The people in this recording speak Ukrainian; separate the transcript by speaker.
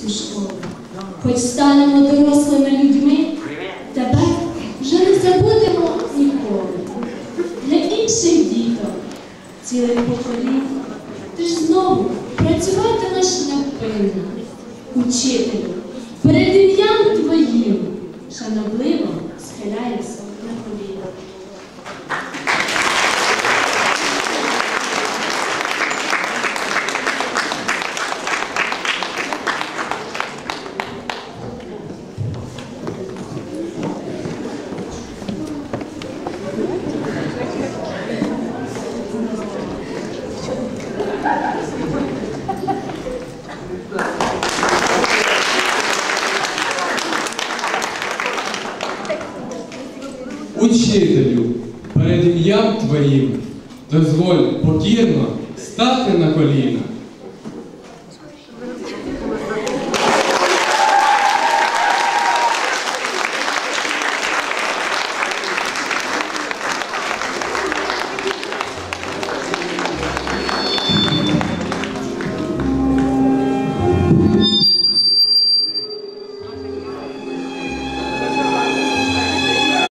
Speaker 1: цю школу. Хоч станемо дорослими людьми, тебе вже не забудемо ніколи. Для інших діток, цілих поколінь, ти ж знову працюватимеш невпинно. Учителю, перед ім'ям твоїм шанобливо схиляюся на коліна.
Speaker 2: Учителю, перед ім'ям Твоїм дозволь покірно стати на коліна.